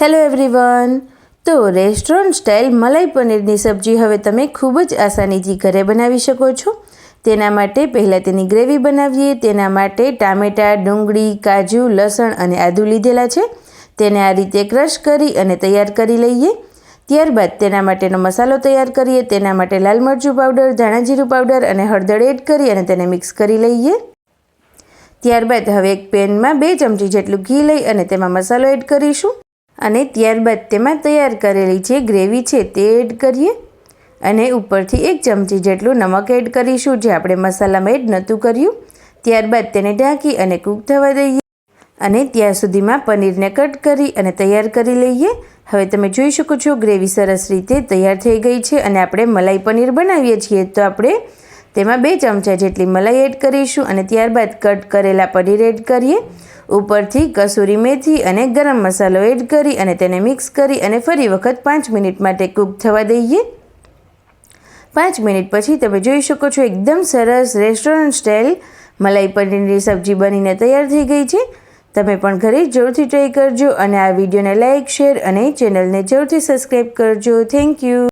Hello everyone તો restaurant style મલાઈ પનીરની સબ્જી હવે તમે ખૂબ જ આસાનીથી ઘરે બનાવી શકો છો. તેના માટે પહેલાં તેની ગ્રેવી બનાવીએ. તેના માટે ટામેટાં, ડુંગળી, કાજુ, લસણ અને આદું લીધેલા છે. તેને આ રીતે ક્રશ કરી અને તૈયાર કરી લઈએ. ત્યારબાદ તેના માટેનો મસાલો તૈયાર કરીએ. તેના માટે લાલ મરચું પાવડર ધાણા જીરું પાવડર અને હળદર એડ કરી અને તેને મિક્સ કરી લઈએ. ત્યારબાદ હવે એક પેનમાં બે ચમચી જેટલું ઘી લઈ અને તેમાં મસાલો એડ કરીશું. અને ત્યારબાદ તેમાં તૈયાર કરેલી જે ગ્રેવી છે તે એડ કરીએ અને ઉપરથી એક ચમચી જેટલું નમક એડ કરીશું જે આપણે મસાલામાં એડ નહોતું કર્યું. ત્યારબાદ તેને ઢાંકી અને કૂક થવા દઈએ અને ત્યાં સુધીમાં પનીરને કટ કરી અને તૈયાર કરી લઈએ. હવે તમે જોઈ શકો છો ગ્રેવી સરસ રીતે તૈયાર થઈ ગઈ છે અને આપણે મલાઈ પનીર બનાવીએ છીએ તો આપણે તેમાં બે ચમચા જેટલી મલાઈ એડ કરીશું અને ત્યારબાદ કટ કરેલા પનીર એડ કરીએ. ઉપરથી કસૂરી મેથી અને ગરમ મસાલો એડ કરી અને તેને મિક્સ કરી અને ફરી વખત પાંચ મિનિટ માટે કૂક થવા દઈએ. પાંચ મિનિટ પછી તમે જોઈ શકો છો એકદમ સરસ રેસ્ટોરન્ટ સ્ટાઇલ મલાઈ પનીરની સબ્જી બનીને તૈયાર થઈ ગઈ છે. તમે પણ ઘરે જરૂરથી ટ્રાય કરજો અને આ વિડીયોને લાઇક શેર અને ચેનલને જરૂરથી સબસ્ક્રાઈબ કરજો. Thank you